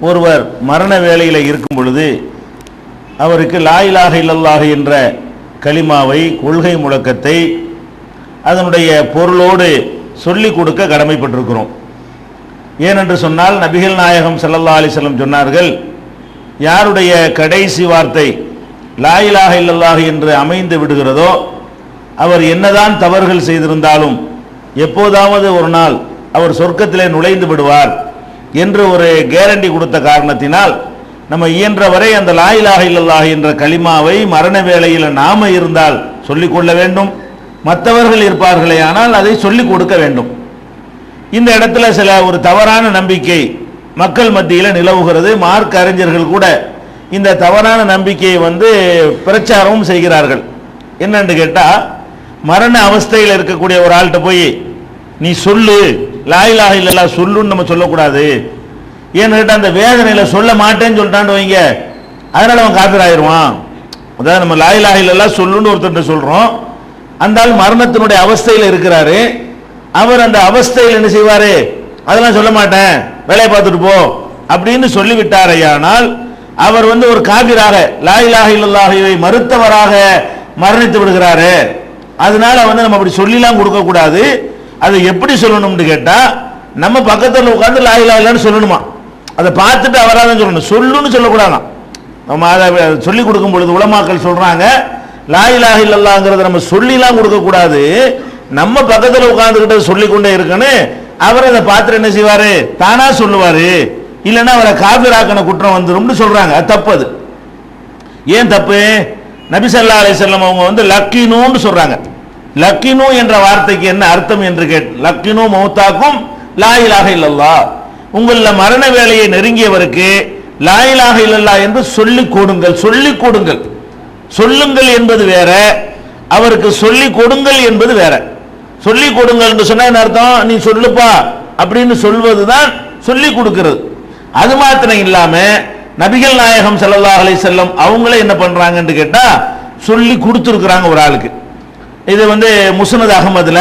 ஒருவர் மரண வேலையில் இருக்கும் பொழுது அவருக்கு லாயிலாக இல்லல்லாக என்ற கலிமாவை கொள்கை முழக்கத்தை அதனுடைய பொருளோடு சொல்லிக் கொடுக்க கடமைப்பட்டிருக்கிறோம். ஏனென்று சொன்னால் நபிகள் நாயகம் சல்லல்லா அலைஹி சொன்னார்கள் யாருடைய கடைசி வார்த்தை லாயிலாக இல்லல்லாக என்று அமைந்து விடுகிறதோ அவர் என்னதான் தவறுகள் செய்திருந்தாலும் எப்போதாவது ஒரு நாள் அவர் சொர்க்கத்திலே நுழைந்து விடுவார். என்று ஒரு கேரண்டி கொடுத்த காரணத்தினால் நம்ம இயன்றவரை அந்த லாயிலாக இல்லல்லாக என்ற களிமாவை மரண வேளையில் நாம இருந்தால் சொல்லிக் கொள்ள வேண்டும். மற்றவர்கள் இருப்பார்களே ஆனால் அதை சொல்லிக் கொடுக்க வேண்டும். இந்த இடத்துல சில ஒரு தவறான நம்பிக்கை மக்கள் மத்தியில் நிலவுகிறது. மார்க் அறிஞர்கள் கூட இந்த தவறான நம்பிக்கையை வந்து பிரச்சாரமும் செய்கிறார்கள். என்னன்னு கேட்டால் மரண அவஸ்தையில் இருக்கக்கூடிய ஒரு ஆள்கிட்ட போய் நீ சொல்லு லாயிலாக இல்லல்லா சொல்லுன்னு நம்ம சொல்லக்கூடாது. ஏன்னு கேட்டால் அந்த வேதனையில் சொல்ல மாட்டேன்னு சொல்லிட்டான்னு வைங்க. அதனால் அவன் காப்பிராயிருவான் அதாவது நம்ம லாயிலாக இல்லல்லா சொல்லுன்னு ஒருத்தர் சொல்கிறோம் அந்த ஆள் மரணத்தினுடைய அவஸ்தையில் இருக்கிறாரு. அவர் அந்த அவஸ்தையில் என்ன செய்வார்? அதெல்லாம் சொல்ல மாட்டேன். வேலையை பார்த்துட்டு போ. அப்படின்னு சொல்லிவிட்டாரையானால் அவர் வந்து ஒரு காபிராக லாயிலாக இல்லல்லாஹவை மறுத்தவராக மரணித்து விடுகிறாரு. அதனால வந்து நம்ம அப்படி சொல்லிலாம் கொடுக்கக்கூடாது. அதை எப்படி சொல்லணும்னு கேட்டா நம்ம பக்கத்தில் உட்காந்து லாய் லாயிலான்னு சொல்லணுமா? அதை பார்த்துட்டு அவராதான் சொல்லணும். சொல்லுன்னு சொல்லக்கூடாதான். நம்ம அதை சொல்லி கொடுக்கும் பொழுது உலமாக்கள் சொல்றாங்க லாஹ் இல்லல்லாங்கிறத நம்ம சொல்லிலாம் கொடுக்கக்கூடாது. நம்ம பக்கத்தில் உட்காந்துக்கிட்ட சொல்லி கொண்டே இருக்குன்னு அவர் அதை பார்த்துட்டு என்ன செய்வார்? தானா சொல்லுவார். இல்லைன்னா அவரை காபிராக்கின குற்றம் வந்துடும்னு சொல்றாங்க. அது தப்பு அது. ஏன் தப்பு? நபி ஸல்லல்லாஹு அவங்க வந்து லக்கினோன்னு சொல்றாங்க. லக்கினு என்ற வார்த்தைக்கு என்ன அர்த்தம் என்று கேட் லக்கினு மௌத்தாக்கும் லாயிலாக இல்லல்லா. உங்களில் மரண வேலையை நெருங்கியவருக்கு லாயிலாக இல்லல்லா என்று சொல்லிக் கொடுங்கள் சொல்லிக் கொடுங்கள். சொல்லுங்கள் என்பது வேற அவருக்கு சொல்லிக் கொடுங்கள் என்பது வேற. சொல்லிக் கொடுங்கள் என்று சொன்னால் என்ன அர்த்தம்? நீ சொல்லுப்பா அப்படின்னு சொல்வதுதான் சொல்லிக் கொடுக்கிறது. அது மாத்திரம் இல்லாம நபிகள் நாயகம் செல்லல்லா அலை செல்லம் அவங்களே என்ன பண்றாங்கன்னு கேட்டா சொல்லி கொடுத்துருக்குறாங்க ஒரு ஆளுக்கு. இது வந்து முசனது அகமதுல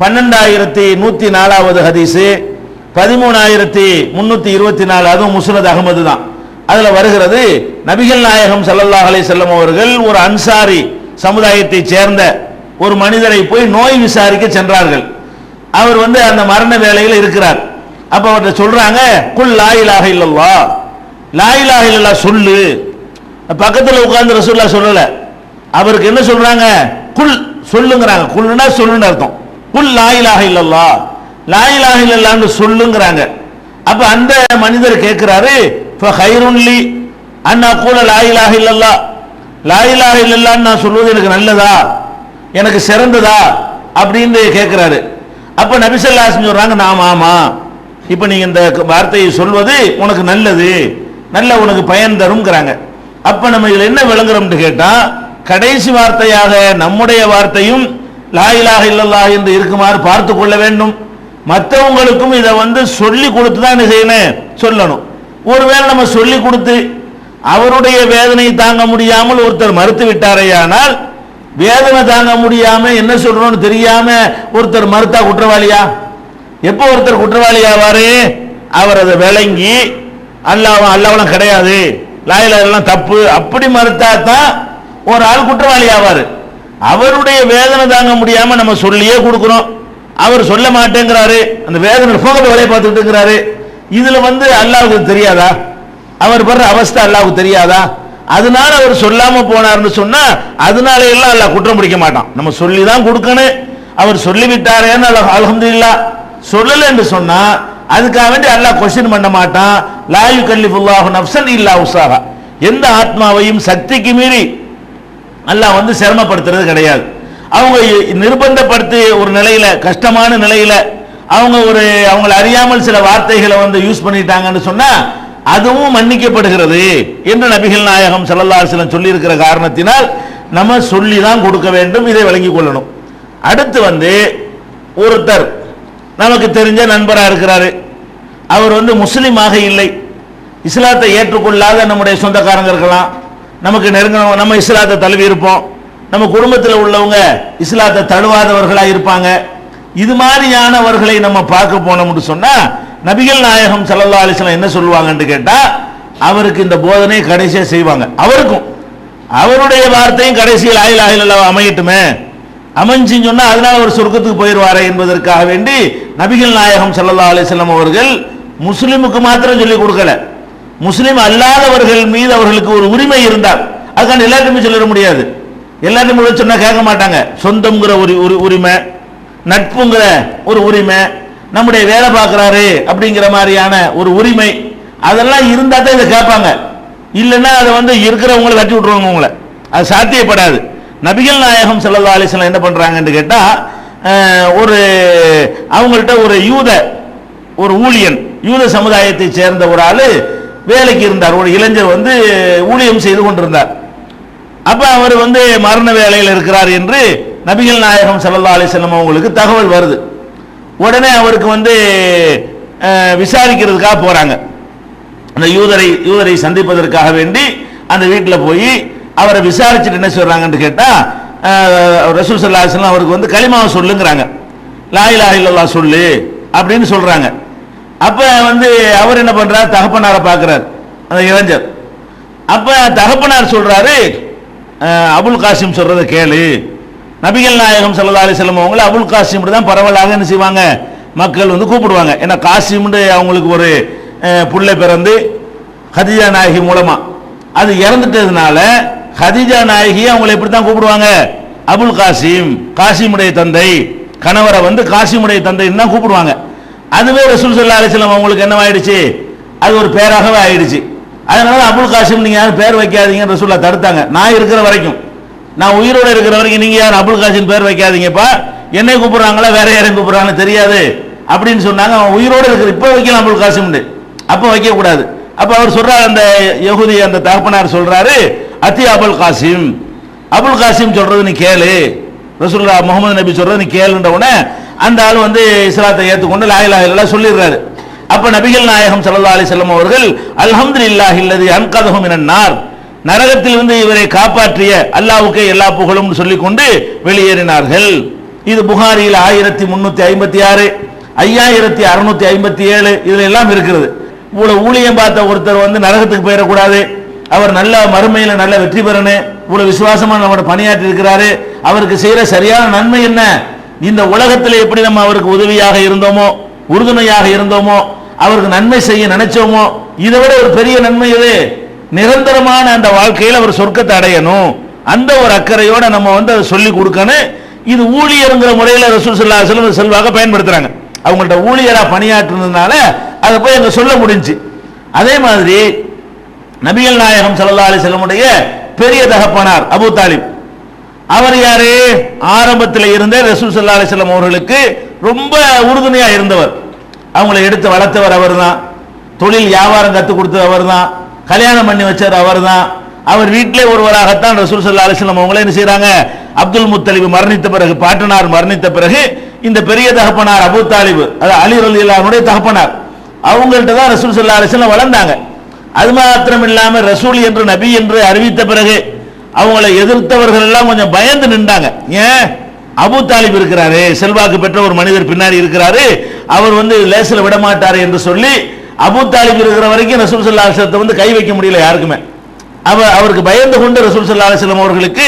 பன்னெண்டாயிரத்தி நூத்தி நாலாவது ஹதீஸு பதிமூணாயிரத்தி முன்னூத்தி இருபத்தி நாலு அதுவும் முசனது அகமது தான். அதுல வருகிறது நபிகள் நாயகம் ஸல்லல்லாஹு அலைஹி செல்லம் அவர்கள் ஒரு அன்சாரி சமுதாயத்தை சேர்ந்த ஒரு மனிதரை போய் நோய் விசாரிக்க சென்றார்கள். அவர் வந்து அந்த மரண வேலையில் இருக்கிறார். அப்ப அவர்கிட்ட சொல்றாங்க குல் லாயிலாக இல்லல்லா லாயிலாக இல்லல்லா சொல்லு. பக்கத்தில் உட்கார்ந்து ரசூல்லா சொல்லல. அவருக்கு என்ன சொல்றாங்க? குல் சொல்லுங்கிறாங்க. குல்னா சொல்லுன்னு அர்த்தம். குல் லாயிலாக இல்லல்லா. லாயிலாக இல்லல்லான்னு சொல்லுங்கிறாங்க. அப்ப அந்த மனிதர் கேட்கிறாரு ஃபஹைருன் லி அண்ணா கூட லா இல்லல்லா. லாயிலாக இல்லல்லான்னு நான் சொல்வது எனக்கு நல்லதா? எனக்கு சிறந்ததா? அப்படின்னு கேட்கிறாரு அப்ப நபிசல்லாசன் சொல்றாங்க நாம ஆமா. இப்ப நீங்க இந்த வார்த்தையை சொல்வது உனக்கு நல்லது. நல்ல உனக்கு பயன் தரும்ங்கிறாங்க. அப்ப நம்ம இதுல என்ன விளங்குறோம்னு கேட்டா கடைசி வார்த்தையாக நம்முடைய வார்த்தையும் லாயிலாக இல்லல்லா என்று இருக்குமாறு பார்த்து கொள்ள வேண்டும். மற்றவங்களுக்கும் இதை வந்து சொல்லி கொடுத்து தான் என்ன? செய்யணும் சொல்லணும். ஒருவேளை நம்ம சொல்லி கொடுத்து அவருடைய வேதனை தாங்க முடியாமல் ஒருத்தர் மறுத்து விட்டாரேயானால் வேதனை தாங்க முடியாம என்ன சொல்றோம்னு தெரியாம ஒருத்தர் மறுத்தா குற்றவாளியா? எப்போ ஒருத்தர் குற்றவாளி ஆவாரு? அவர் அதை விளங்கி அல்லாஹ் அல்லாவெல்லாம் கிடையாது. லாயில எல்லாம் தப்பு. அப்படி மறுத்தா தான் ஒரு ஆள் குற்றவாளி ஆவார். அவருடைய வேதனை தாங்க முடியாம நம்ம சொல்லியே கொடுக்குறோம். அவர் சொல்ல மாட்டேங்கிறாரு. அந்த வேதனை போக வேலையை பார்த்துட்டு இருக்கிறாரு. இதுல வந்து அல்லாவுக்கு தெரியாதா? அவர் படுற அவஸ்தை அல்லாவுக்கு தெரியாதா? அதனால அவர் சொல்லாம போனார்னு சொன்னா அதனால எல்லாம் அல்லாஹ் குற்றம் பிடிக்க மாட்டான். நம்ம சொல்லி தான் கொடுக்கணும். அவர் சொல்லிவிட்டாரேன்னு அல்லாஹ் அல்ஹம்துலில்லாஹ் சொல்லல என்று சொன்னா அதுக்காக வேண்டி அல்லாஹ் கொஸ்டின் பண்ண மாட்டான். லா யுகல்லிஃபுல்லாஹு நப்சன் இல்லா உசாகா எந்த ஆத்மாவையும் சக்திக்கு மீறி அல்லாஹ் வந்து சிரமப்படுத்துறது கிடையாது. அவங்க நிர்பந்தப்படுத்தி ஒரு நிலையில கஷ்டமான நிலையில அவங்க ஒரு அவங்களை அறியாமல் சில வார்த்தைகளை வந்து யூஸ் பண்ணிட்டாங்கன்னு சொன்னா அதுவும் மன்னிக்கப்படுகிறது என்று நபிகள் நாயகம் ஸல்லல்லாஹு சொல்லியிருக்கிற காரணத்தினால் நம்ம சொல்லி தான் கொடுக்க வேண்டும் இதை விளங்கிக் கொள்ளணும். அடுத்து வந்து ஒருத்தர் நமக்கு தெரிஞ்ச நண்பராக இருக்கிறாரு. அவர் வந்து முஸ்லீமாக இல்லை. இஸ்லாத்தை ஏற்றுக்கொள்ளாத நம்முடைய சொந்தக்காரங்க இருக்கலாம். நமக்கு நெருங்கின நம்ம இஸ்லாத்தை தழுவி இருப்போம். நம்ம குடும்பத்தில் உள்ளவங்க இஸ்லாத்தை தழுவாதவர்களாக இருப்பாங்க. இது மாதிரியானவர்களை நம்ம பார்க்க போனோம்னு சொன்னா நபிகள் நாயகம் சல்லா அலிஸ்லாம் என்ன சொல்லுவாங்கன்னு கேட்டா அவருக்கு இந்த போதனையை கடைசியாக செய்வாங்க. அவருக்கும். அவருடைய வார்த்தையும் கடைசியில் ஆயில் ஆயில் அமையட்டுமே. அமைஞ்சுன்னு சொன்னா அதனால ஒரு சொர்க்கத்துக்கு போயிடுவாரே என்பதற்காக வேண்டி நபிகள் நாயகம் சல்லா அலிஸ்லாம் அவர்கள் முஸ்லிமுக்கு மாத்திரம் சொல்லி கொடுக்கல. முஸ்லீம் அல்லாதவர்கள் மீது அவர்களுக்கு ஒரு உரிமை இருந்தால் அதுக்கான எல்லாத்தையுமே சொல்லிட முடியாது. எல்லாத்தையும் சொன்னா கேட்க மாட்டாங்க. சொந்தம்ங்கிற ஒரு ஒரு உரிமை நட்புங்கிற ஒரு உரிமை நம்முடைய வேலை பார்க்குறாரு அப்படிங்கிற மாதிரியான ஒரு உரிமை அதெல்லாம் இருந்தா தான் இதை கேட்பாங்க. இல்லைன்னா அதை வந்து இருக்கிறவங்களை கட்டி விட்டுருவாங்க உங்களை. அது சாத்தியப்படாது. நபிகள் நாயகம் ஸல்லல்லாஹு அலைஹி என்ன பண்றாங்கன்னு கேட்டா ஒரு அவங்கள்ட்ட ஒரு யூத ஒரு ஊழியன் யூத சமுதாயத்தை சேர்ந்த ஒரு ஆளு வேலைக்கு இருந்தார். ஒரு இளைஞர் வந்து ஊழியம் செய்து கொண்டிருந்தார். அப்ப அவர் வந்து மரண வேலையில் இருக்கிறார் என்று நபிகள் நாயகம் சல்லா அலைஹி அவங்களுக்கு தகவல் வருது. உடனே அவருக்கு வந்து விசாரிக்கிறதுக்காக போறாங்க. அந்த யூதரை யூதரை சந்திப்பதற்காக வேண்டி அந்த வீட்டில் போய் அவரை விசாரிச்சுட்டு என்ன சொல்றாங்கன்னு கேட்டால் ரசூல் சல்லா அலிஸ்லாம் அவருக்கு வந்து களிமாவை சொல்லுங்கிறாங்க. லா இலாஹ சொல்லு அப்படின்னு சொல்றாங்க. அப்ப வந்து அவர் என்ன பண்றார்? தகப்பனாரை பாக்குறாரு அந்த இளைஞர். அப்ப தகப்பனார் சொல்றாரு அபுல் காசிம் சொல்றதை கேளு. நபிகள் நாயகம் சல்லா அலைஹி அவங்கள அபுல் காசிம் தான் பரவலாக என்ன செய்வாங்க? மக்கள் வந்து கூப்பிடுவாங்க. ஏன்னா காசிம்னு அவங்களுக்கு ஒரு புள்ளை பிறந்து ஹதிஜா நாயகி மூலமா. அது இறந்துட்டதுனால ஹதிஜா நாயகி அவங்களை எப்படி தான் கூப்பிடுவாங்க? அபுல் காசிம் காசிமுடைய தந்தை கணவரை வந்து காசிமுடைய தந்தைன்னு தான் கூப்பிடுவாங்க. அதுவே ரசூல் சொல்லா அலைஹி அவங்களுக்கு என்னவாயிடுச்சு? அது ஒரு பேராகவே ஆயிடுச்சு. அதனால அபுல் காசிம் நீங்க யாரும் பேர் வைக்காதீங்கன்னு ரசூல்லா தடுத்தாங்க. நான் இருக்கிற வரைக்கும். நான் உயிரோட இருக்கிற வரைக்கும் நீங்க யாரும் அபுல் காசிம் பேர் வைக்காதீங்கப்பா. என்னை கூப்பிடுறாங்களா வேற யாரையும் கூப்பிடுறாங்கன்னு தெரியாது. அப்படின்னு சொன்னாங்க. அவன் உயிரோடு இருக்கிற இப்போ வைக்கலாம் அபுல் காசிம்னு. அப்போ வைக்கக்கூடாது. அப்போ அவர் சொல்றாரு அந்த யகுதி அந்த தகப்பனார் சொல்றாரு அத்தி அபுல் காசிம். அபுல் காசிம் சொல்றது நீ கேளு. ரசூல்லா முகமது நபி சொல்றது நீ கேளுன்ற உடனே அந்த ஆள் வந்து இஸ்லாத்தை ஏற்றுக்கொண்டு லாயிலா சொல்லிடுறாரு. அப்ப நபிகள் நாயகம் சல்லா அலி செல்லம் அவர்கள் அல்ஹம்துலில்லாஹி இல்லாஹ் இல்லது அன்கதகம் நார். நரகத்தில் இருந்து இவரை காப்பாற்றிய அல்லாவுக்கே எல்லா புகழும் சொல்லிக்கொண்டு வெளியேறினார்கள். இது புகாரியில் ஆயிரத்தி முன்னூத்தி ஐம்பத்தி ஆறு ஐயாயிரத்தி அறுநூத்தி ஐம்பத்தி ஏழு இதுல எல்லாம் இருக்கிறது. இவ்வளவு ஊழியம் பார்த்த ஒருத்தர் வந்து நரகத்துக்கு போயிடக்கூடாது. அவர் நல்ல மறுமையில நல்ல வெற்றி பெறணும். இவ்வளவு விசுவாசமா நம்மளோட பணியாற்றி இருக்கிறாரு அவருக்கு செய்யற சரியான நன்மை என்ன? இந்த உலகத்தில் எப்படி நம்ம அவருக்கு உதவியாக இருந்தோமோ உறுதுணையாக இருந்தோமோ அவருக்கு நன்மை செய்ய நினைச்சோமோ இதை விட ஒரு பெரிய நன்மை இது நிரந்தரமான அந்த வாழ்க்கையில் அவர் சொர்க்கத்தை அடையணும். அந்த ஒரு அக்கறையோட நம்ம வந்து அதை சொல்லி கொடுக்கணும். இது ஊழியருங்கிற முறையில் ரசூல் ஸல்லல்லாஹு செல்வ செல்வாக பயன்படுத்துறாங்க. அவங்கள்ட்ட ஊழியராக பணியாற்றுனதுனால அதை போய் அங்கே சொல்ல முடிஞ்சு. அதே மாதிரி நபிகள் நாயகம் சல்லா அலி வஸல்லமுடைய பெரிய தகப்பனார் அபு தாலிப். அவர் யாரு? ஆரம்பத்தில் இருந்தே ரசூல் சல்லா அலிஸ்லாம் அவர்களுக்கு ரொம்ப உறுதுணையா இருந்தவர். அவங்களை எடுத்து வளர்த்தவர் அவர்தான். தொழில் வியாபாரம் கற்றுக் கொடுத்தது அவர்தான். கல்யாணம் பண்ணி வச்சவர் அவர்தான். அவர் வீட்டிலே ஒருவராகத்தான் ரசூல் சல்லா அலிஸ்லாம் அவங்கள அவங்களே என்ன செய்கிறாங்க அப்துல் முத்தலிபு மரணித்த பிறகு பாட்டனார் மரணித்த பிறகு இந்த பெரிய தகப்பனார் அபு தாலிபு அது அலி ரலியல்லாஹுடைய தகப்பனார் அவங்கள்ட்ட தான் ரசூல் சல்லா அலிஸ்லாம் வளர்ந்தாங்க. அது மாத்திரம் இல்லாமல் ரசூல் என்று நபி என்று அறிவித்த பிறகு அவங்களை எதிர்த்தவர்கள் எல்லாம் கொஞ்சம் பயந்து நின்றாங்க. ஏன்? அபு தாலிப் இருக்கிறாரு செல்வாக்கு பெற்ற ஒரு மனிதர் பின்னாடி இருக்கிறாரு அவர் வந்து லேசில் விடமாட்டாரு என்று சொல்லி அபு தாலிப் இருக்கிற வரைக்கும் ரசூல் சல்லா அலிஸ்லத்தை வந்து கை வைக்க முடியல யாருக்குமே. அவர் அவருக்கு பயந்து கொண்டு ரசூல் சல்லா அலிஸ்லாம் அவர்களுக்கு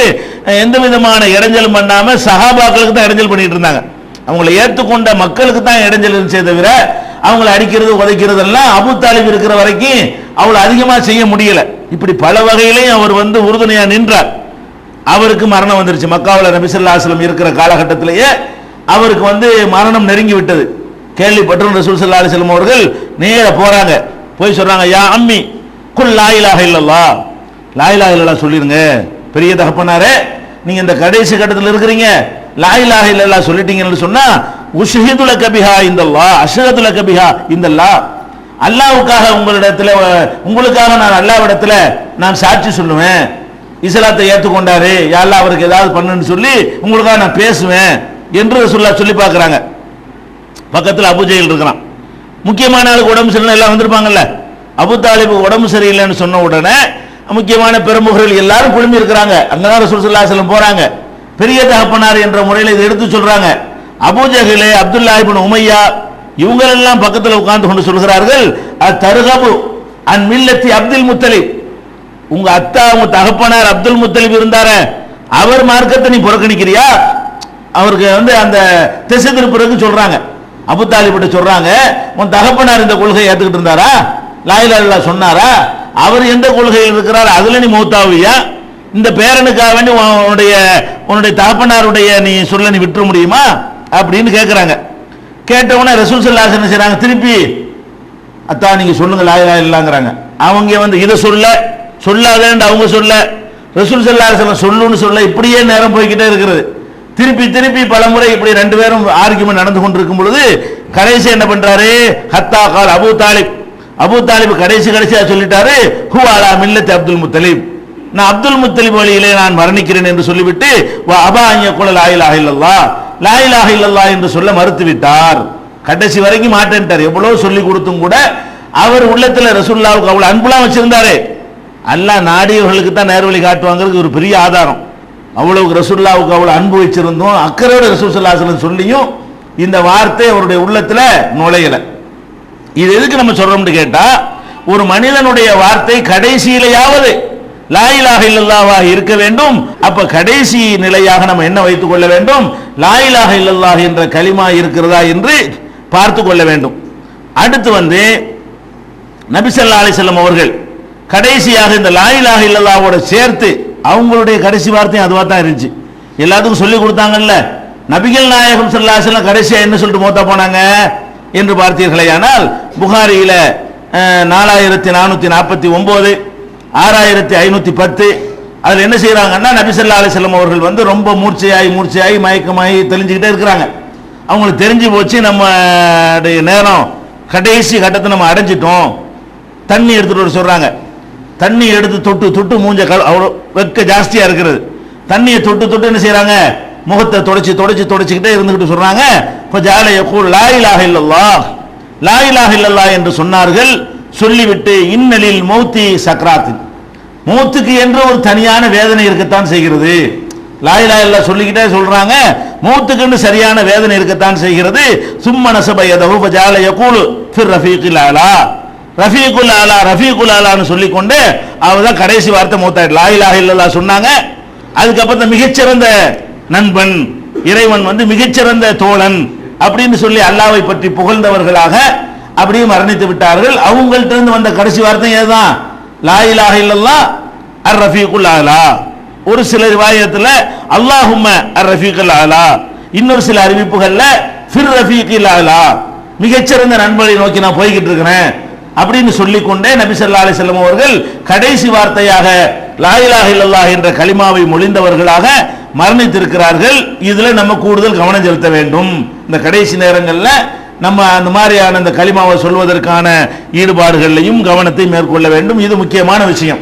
எந்த விதமான இடைஞ்சலும் பண்ணாம சஹாபாக்களுக்கு தான் இடைஞ்சல் பண்ணிட்டு இருந்தாங்க. அவங்களை ஏற்றுக்கொண்ட மக்களுக்கு தான் இடைஞ்சல் இருந்துச்சே தவிர அவங்களை அடிக்கிறது உதைக்கிறது எல்லாம் அபு தாலிப் இருக்கிற வரைக்கும் அவ்வளவு அதிகமா செய்ய முடியல. இப்படி பல வகையிலையும் அவர் வந்து உறுதுணையா நின்றார். அவருக்கு மரணம் வந்துருச்சு. மக்காவில் நபி இருக்கிற காலகட்டத்திலேயே அவருக்கு வந்து மரணம் நெருங்கி விட்டது. கேள்விப்பட்டு ரசூல் சல்லா அலைஹி அவர்கள் நேர போறாங்க. போய் சொல்றாங்க யா அம்மி குல் லாயிலாக இல்லல்லா லாயிலாக லா சொல்லிடுங்க சொல்லிருங்க. பெரிய தகப்பனாரே நீங்க இந்த கடைசி கட்டத்தில் இருக்கிறீங்க. லா இலாஹ இல்லல்லாஹ் சொல்லிட்டீங்கன்னு சொன்னா உஷஹிதுல கபிஹா இந்த லா அஷஹதுல கபிஹா இந்த லா அல்லாஹ்வுக்காக உங்களிடத்துல உங்களுக்காக நான் அல்லாவிடத்துல நான் சாட்சி சொல்லுவேன். இஸ்லாத்தை ஏற்றுக்கொண்டாரு. யாரெல்லாம் அவருக்கு ஏதாவது பண்ணுன்னு சொல்லி உங்களுக்காக நான் பேசுவேன் என்று சொல்லா சொல்லி பார்க்குறாங்க. பக்கத்தில் அபுஜெயில் இருக்கிறான் முக்கியமான ஆளுக்கு உடம்பு சரியில்லை எல்லாம் வந்திருப்பாங்கல்ல. அபு தாலிபு உடம்பு சரியில்லைன்னு சொன்ன உடனே முக்கியமான பெருமுகர்கள் எல்லாரும் குழுமி இருக்கிறாங்க. அங்கதான் ரசூல் ஸல்லல்லாஹு போறாங்க. பெரிய தகப்பனார் என்ற முறையில் இதை எடுத்து சொல்றாங்க. அபூஜஹிலே அப்துல்லா இபின் உமையா இவங்களெல்லாம் பக்கத்தில் உட்கார்ந்து கொண்டு சொல்கிறார்கள் தருகபு அன் மில்லத்தி அப்துல் முத்தலிப். உங்க அத்தா உங்க தகப்பனார் அப்துல் முத்தலிப் இருந்தார அவர் மார்க்கத்தை நீ புறக்கணிக்கிறியா? அவருக்கு வந்து அந்த திசை திருப்புறதுக்கு சொல்றாங்க. அபு தாலிபிட்ட சொல்றாங்க உன் தகப்பனார் இந்த கொள்கையை ஏத்துக்கிட்டு இருந்தாரா? லாயிலா சொன்னாரா? அவர் எந்த கொள்கையில் இருக்கிறார்? அதுல நீ மௌத்தாவியா? இந்த பேரனுக்காக வேண்டி உன் உன்னுடைய உன்னுடைய தகப்பனாருடைய நீ சொல்ல நீ விட்டுற முடியுமா? அப்படின்னு கேட்குறாங்க கேட்டவுடனே ரசூல் சல்லாஸ் என்ன திருப்பி அத்தா நீங்கள் சொல்லுங்கள் லாயிலா இல்லாங்கிறாங்க அவங்க வந்து இதை சொல்ல சொல்லாதேன்னு அவங்க சொல்ல. ரசூல் சல்லாஸ் சொல்லுன்னு சொல்ல இப்படியே நேரம் போய்கிட்டே இருக்கிறது. திருப்பி திருப்பி பலமுறை இப்படி ரெண்டு பேரும் ஆர்கியூமெண்ட் நடந்து கொண்டிருக்கும் பொழுது கடைசி என்ன பண்றாரு? ஹத்தா கால் அபு தாலிப். அபு தாலிப் கடைசி கடைசியா சொல்லிட்டாரு ஹூ அலா மில்லத் அப்துல் முத்தலீம் நான் அப்துல் முத்தலிப் வழியிலே நான் மரணிக்கிறேன் என்று சொல்லிவிட்டு வா அபா குல லாயிலாக இல்லல்லா லாயிலாக இல்லல்லா என்று சொல்ல மறுத்து விட்டார் கடைசி வரைக்கும் மாட்டேன்ட்டார். எவ்வளவு சொல்லி கொடுத்தும் கூட அவர் உள்ளத்தில் ரசூல்லாவுக்கு அவ்வளோ அன்புலாம் வச்சிருந்தாரு. அல்லாஹ் நாடியவர்களுக்கு தான் நேர்வழி காட்டுவாங்கிறது ஒரு பெரிய ஆதாரம். அவ்வளவுக்கு ரசூல்லாவுக்கு அவ்வளோ அன்பு வச்சிருந்தோம். அக்கறையோட ரசூல் சொல்லியும் இந்த வார்த்தை அவருடைய உள்ளத்தில் நுழையலை. இது எதுக்கு நம்ம சொல்கிறோம்னு கேட்டால் ஒரு மனிதனுடைய வார்த்தை கடைசியிலேயாவது லாயிலாக இல்லல்லாவாக இருக்க வேண்டும். அப்ப கடைசி நிலையாக நம்ம என்ன வைத்துக் கொள்ள வேண்டும்? லாயிலாக இல்லல்லாஹ் என்ற களிமா இருக்கிறதா என்று பார்த்து கொள்ள வேண்டும். அடுத்து வந்து நபிசல்லா அலிசல்லம் அவர்கள் கடைசியாக இந்த லாயிலாக இல்லல்லாவோட சேர்த்து அவங்களுடைய கடைசி வார்த்தையும் அதுவாக தான் இருந்துச்சு. எல்லாத்துக்கும் சொல்லி கொடுத்தாங்கல்ல நபிகள் நாயகம் ஸல்லல்லாஹு கடைசியா என்ன சொல்லிட்டு மோத்தா போனாங்க என்று பார்த்தீர்களே ஆனால் புகாரியில நாலாயிரத்தி நானூத்தி நாற்பத்தி ஒன்பது ஆறாயிரத்தி ஐநூத்தி பத்து. அதுல என்ன செய்யறாங்கன்னா நபிசல்லா ஸல்லல்லாஹு அவர்கள் வந்து ரொம்ப மூர்ச்சையாகி மூர்ச்சையாகி மயக்கமாகி தெளிஞ்சுக்கிட்டே இருக்கிறாங்க. அவங்களுக்கு தெரிஞ்சு போச்சு நம்ம நேரம் கடைசி கட்டத்தை நம்ம அடைஞ்சிட்டோம். தண்ணி எடுத்துட்டு வர சொல்றாங்க. தண்ணி எடுத்து தொட்டு தொட்டு மூஞ்ச கழு அவ்வளோ வெக்க ஜாஸ்தியா இருக்கிறது. தண்ணியை தொட்டு தொட்டு என்ன செய்கிறாங்க முகத்தை தொடச்சி தொடச்சி தொடச்சிக்கிட்டே இருந்துகிட்டு சொல்றாங்க. இப்போ யகூல் லா இலாஹ இல்லல்லா லாயிலாக இல்லல்லா என்று சொன்னார்கள். சொல்லிவிட்டு இன்னலில் மௌத்தி சக்ராத்தின். மூத்துக்கு என்று ஒரு தனியான வேதனை இருக்கத்தான் செய்கிறது. லாயிலா இல்லா சொல்லிக்கிட்டே சொல்றாங்க மூத்துக்குன்னு சரியான வேதனை இருக்கத்தான் செய்கிறது. சும்ம பஜாலய கூழு ஃபஜால யகூலு ஃபிர் ரஃபீக்குல் ஆலா. ரஃபீக்குல் அலா ரஃபீகுல் அலான்னு சொல்லிக்கொண்டு அவர் தான் கடைசி வார்த்தை மூத்தாயிட்டு லாயிலாக இல்லல்லா சொன்னாங்க அதுக்கப்புறம் இந்த மிகச்சிறந்த நண்பன் இறைவன் வந்து மிகச்சிறந்த தோழன் அப்படின்னு சொல்லி அல்லாவை பற்றி புகழ்ந்தவர்களாக அப்படியே மரணித்து விட்டார்கள். அவங்கள்ட்ட இருந்து வந்த கடைசி வார்த்தை ஏதான் லாயிலாக இல்லல்லா அர் ரஃபீக்குல் ஆலா ஒரு சில ரிவாயத்தில் அல்லாஹும்ம அர் ரஃபீக்குல் ஆலா இன்னொரு சில அறிவிப்புகளில் ஃபிர் ரஃபீகில் இல்லாலா மிகச்சிறந்த நண்பனை நோக்கி நான் போய்கிட்டு இருக்கிறேன். அப்படின்னு சொல்லிக்கொண்டே நபி ஸல்லல்லாஹு அலைஹி அவர்கள் கடைசி வார்த்தையாக லாயிலாக இல்லல்லா என்ற கலிமாவை மொழிந்தவர்களாக மரணித்திருக்கிறார்கள். இதில் நம்ம கூடுதல் கவனம் செலுத்த வேண்டும். இந்த கடைசி நேரங்களில் நம்ம அந்த மாதிரியான இந்த களிமாவை சொல்வதற்கான ஈடுபாடுகளையும் கவனத்தை மேற்கொள்ள வேண்டும். இது முக்கியமான விஷயம்.